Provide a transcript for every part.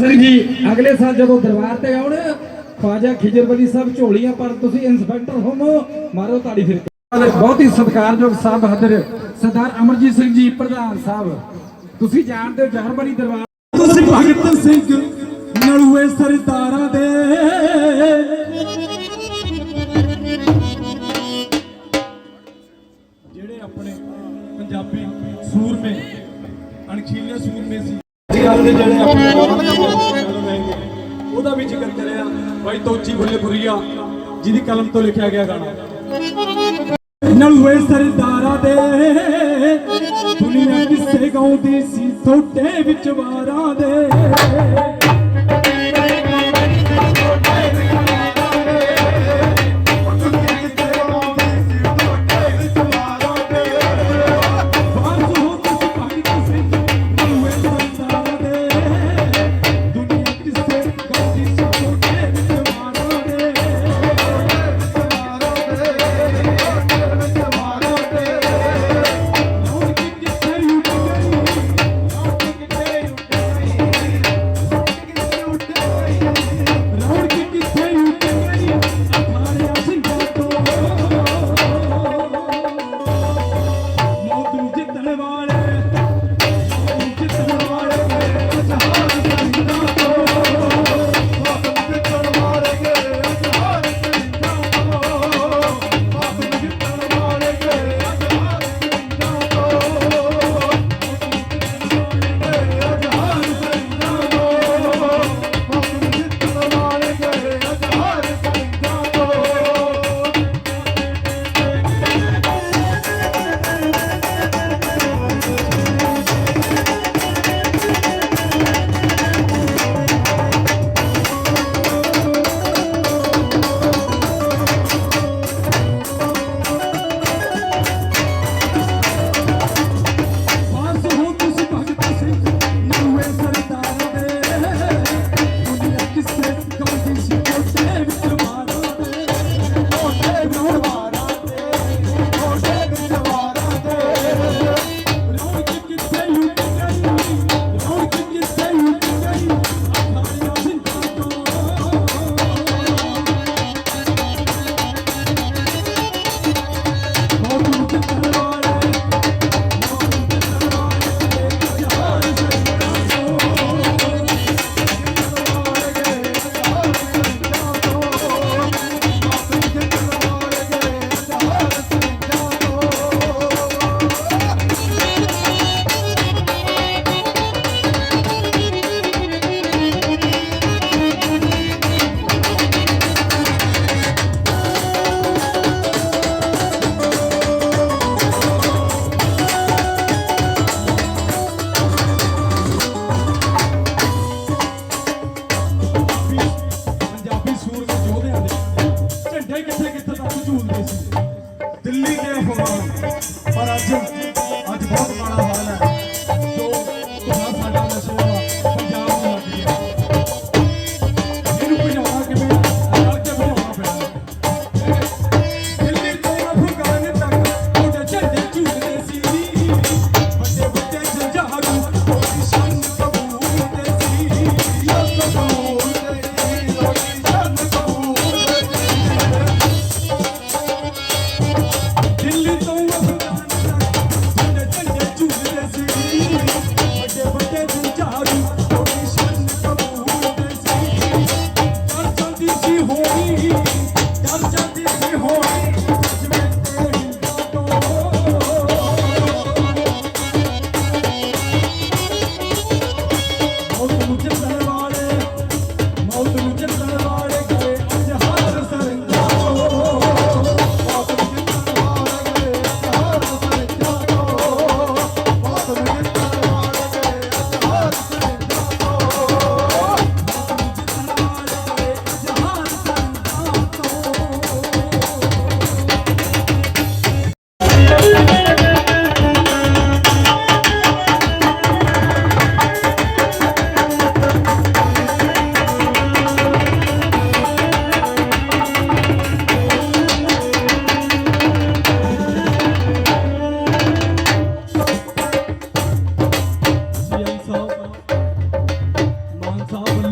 ਜੀ, ਅਗਲੇ ਸਾਲ ਜਦੋਂ ਦਰਬਾਰ ਤੇ ਆਉਣ, ਖਵਾਜਾ ਖਿਜਰਵਲੀ ਸਾਹਿਬ ਝੋਲੀਆਂ ਪਰ ਤੁਸੀਂ ਇੰਸਪੈਕਟਰ ਹੋਮੋ ਮਾਰੋ ਤਾੜੀ ਫਿਰ। ਬਹੁਤ ਹੀ ਸਤਿਕਾਰਯੋਗ ਸਾਹਿਬ ਹਾਜ਼ਰ। ਸਰਦਾਰ ਅਮਰਜੀਤ ਸਿੰਘ ਜੀ, ਪ੍ਰਧਾਨ ਸਾਹਿਬ, ਤੁਸੀਂ ਜਾਣਦੇ ਹੋ ਜਹਰਬਲੀ ਦਰਬਾਰ ਤੁਸੀਂ ਭਗਤ ਸਿੰਘ ਨਲੂਏ ਸਰਦਾਰਾਂ ਦੇ ਦੇ ਜਿਹੜੇ ਉਹਦਾ ਵੀ ਜ਼ਿਕਰ ਕਰਿਆ ਭਾਈ ਤੋਚੀ ਭੁੱਲੇ ਬੁਰੀਆ ਜਿਹਦੀ ਕਲਮ ਤੋਂ ਲਿਖਿਆ ਗਿਆ ਗਾਣਾ। ਨਾਲ ਹੋਏ ਸਰਦਾਰਾ ਦੇ, ਦੁਨੀਆ ਕਿਸੇ ਗਾਉਂ ਸੀ, ਥੋਟੇ ਵਿੱਚ ਵਾਰਾਂ ਦੇ।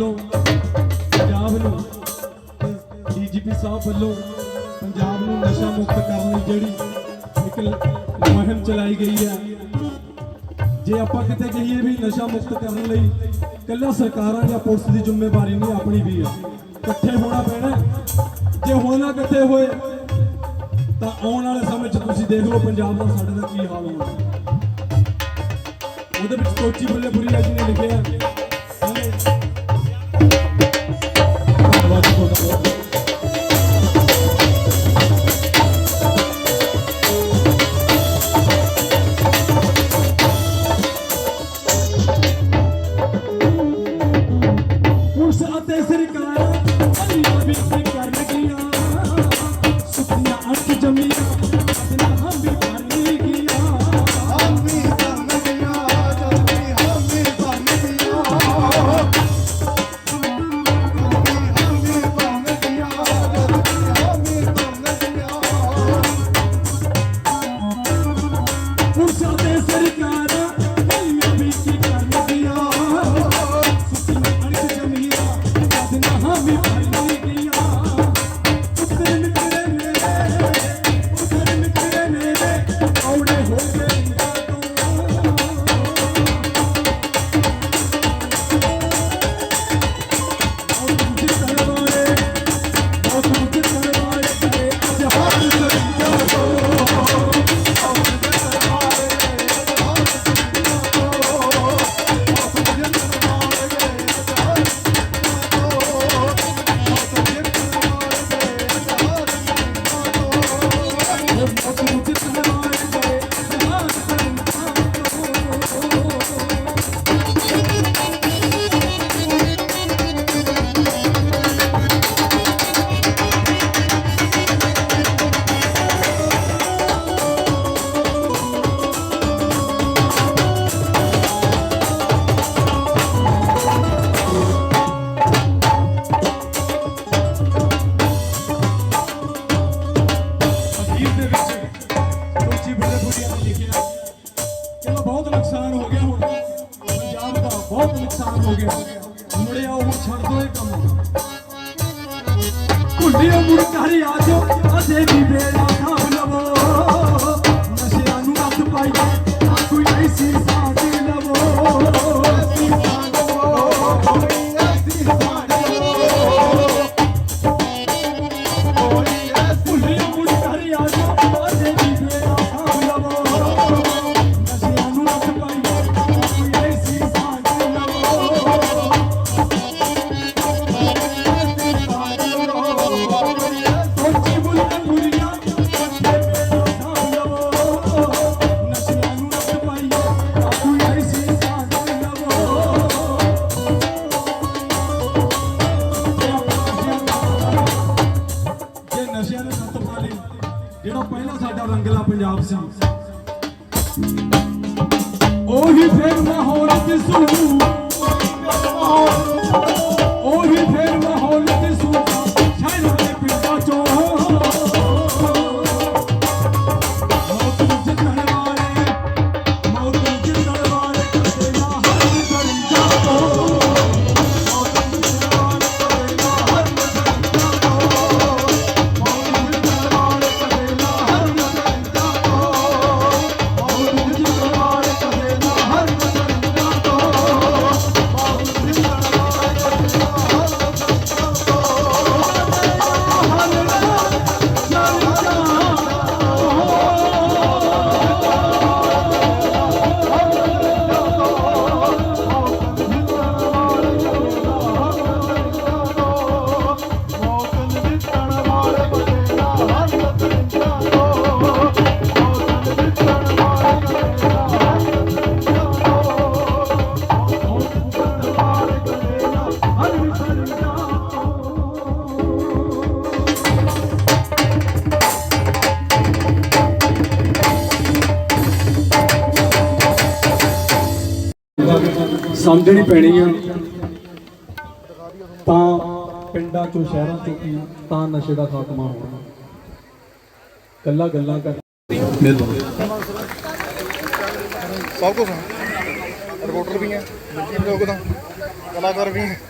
ਵੱਲੋਂ, ਪੰਜਾਬ ਨੂੰ, ਡੀਜੀਪੀ ਸਾਹਿਬ ਵੱਲੋਂ ਪੰਜਾਬ ਨੂੰ ਨਸ਼ਾ ਮੁਕਤ ਕਰਨ ਲਈ ਜਿਹੜੀ ਇੱਕ ਮੁਹਿੰਮ ਚਲਾਈ ਗਈ ਹੈ। ਜੇ ਆਪਾਂ ਕਿਤੇ ਕਹੀਏ ਵੀ ਨਸ਼ਾ ਮੁਕਤ ਕਰਨ ਲਈ ਕੱਲਾ ਸਰਕਾਰਾਂ ਜਾਂ ਪੁਲਿਸ ਦੀ ਜ਼ਿੰਮੇਵਾਰੀ ਨਹੀਂ, ਆਪਣੀ ਵੀ ਹੈ। ਇਕੱਠੇ ਹੋਣਾ ਪੈਣਾ ਜੇ ਹੋਣਾ ਇਕੱਠੇ ਹੋਏ, ਤਾਂ ਆਉਣ ਵਾਲੇ ਸਮੇਂ 'ਚ ਤੁਸੀਂ ਦੇਖ ਲਓ ਪੰਜਾਬ ਦਾ ਸਾਡੇ ਦਾ ਕੀ ਹਾਲ ਹੋਣਾ। ਉਹਦੇ ਵਿੱਚ ਕੋਚੀ ਬੁੱਲੇ ਬੁਰੀ ਜੀ ਨੇ ਲਿਖਿਆ ਕੋਈ ਕੁੰਡੀਆਂ ਮੁਰਕਾਰੀ ਆ ਜਾਓ ਅਸੇ ਵੀ ਬੇਲਾ 있습니다. ਸਮਝਣੀ ਪੈਣੀ ਆ। ਤਾਂ ਪਿੰਡਾਂ ਚੋਂ, ਸ਼ਹਿਰਾਂ ਚੋਂ ਕੀ ਤਾਂ ਨਸ਼ੇ ਦਾ ਖਾਤਮਾ ਹੋਣਾ। ਕੱਲਾ ਗੱਲਾਂ ਕਰ ਸਭ ਕੁਝ ਰਿਪੋਰਟਰ ਵੀ ਹੈ ਲੋਕ ਤਾਂ ਕਲਾਕਾਰ ਵੀ ਹੈ